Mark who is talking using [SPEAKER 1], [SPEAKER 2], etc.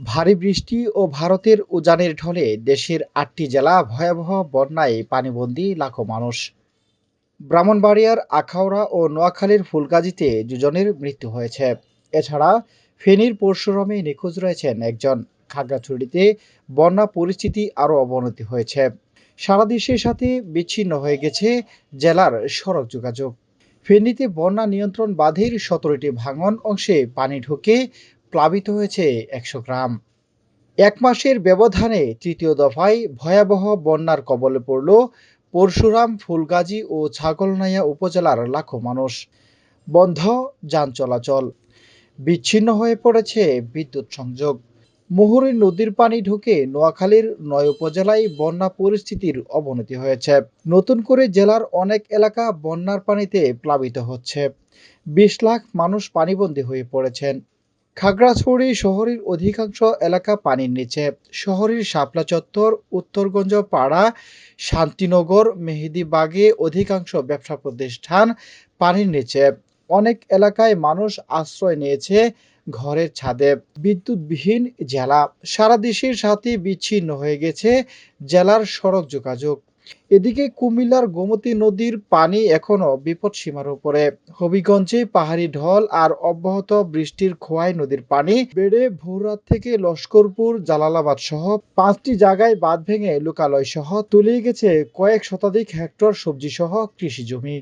[SPEAKER 1] ভারী বৃষ্টি ও ভারতের উজানের ঢলে দেশের আটটি জেলা ভয়াবহ বন্যায় পানিবন্দী লাখো মানুষ। ব্রাহ্মণবাড়িয়ার আখাউড়া ও নোয়াখালীর ফুলগাজীতে দুজনের মৃত্যু হয়েছে। এছাড়া ফেনীর পরশুরামে নিখোঁজ রয়েছেন একজন। খাগড়াছড়িতে বন্যা পরিস্থিতি আরও অবনতি হয়েছে। সারা দেশের সাথে বিচ্ছিন্ন হয়ে গেছে জেলার সড়ক যোগাযোগ। ফেনীতে বন্যা নিয়ন্ত্রণ বাঁধের সতেরোটি ভাঙন অংশে পানি ঢুকে প্লাবিত হয়েছে একশো গ্রাম। এক মাসের ব্যবধানে তৃতীয় দফায় ভয়াবহ বন্যার কবলে পড়ল পরশুরাম, ফুলগাজী ও ছাগলনাইয়া উপজেলার লাখো মানুষ। বন্ধ যান চলাচল। বিচ্ছিন্ন হয়ে পড়েছে বিদ্যুৎ সংযোগ। মুহুরী নদীর পানি ঢুকে নোয়াখালীর নয় উপজেলায় বন্যা পরিস্থিতির অবনতি হয়েছে। নতুন করে জেলার অনেক এলাকা বন্যার পানিতে প্লাবিত হচ্ছে। বিশ লাখ মানুষ পানিবন্দী হয়ে পড়েছেন। খাগড়াছড়ি শহরের অধিকাংশ এলাকা পানির নিচে। শহরের শাপলা চত্বর, উত্তরগঞ্জ পাড়া, শান্তিনগর, মেহেদিবাগে অধিকাংশ ব্যবসা প্রতিষ্ঠান পানির নিচে। অনেক এলাকায় মানুষ আশ্রয় নিয়েছে ঘরের ছাদে। বিদ্যুৎবিহীন জেলা। সারা দেশের সাথে বিচ্ছিন্ন হয়ে গেছে জেলার সড়ক যোগাযোগ। এদিকে কুমিল্লার গোমতী নদীর পানি এখনও বিপদসীমার উপরে। হবিগঞ্জে পাহাড়ি ঢল আর অব্যাহত বৃষ্টির খোয়াই নদীর পানি বেড়ে ভোররাত থেকে লস্করপুর, জালালাবাদ সহ পাঁচটি জায়গায় বাঁধ ভেঙে লোকালয় সহ তলিয়ে গেছে কয়েক শতাধিক হেক্টর সবজি সহ কৃষি জমি।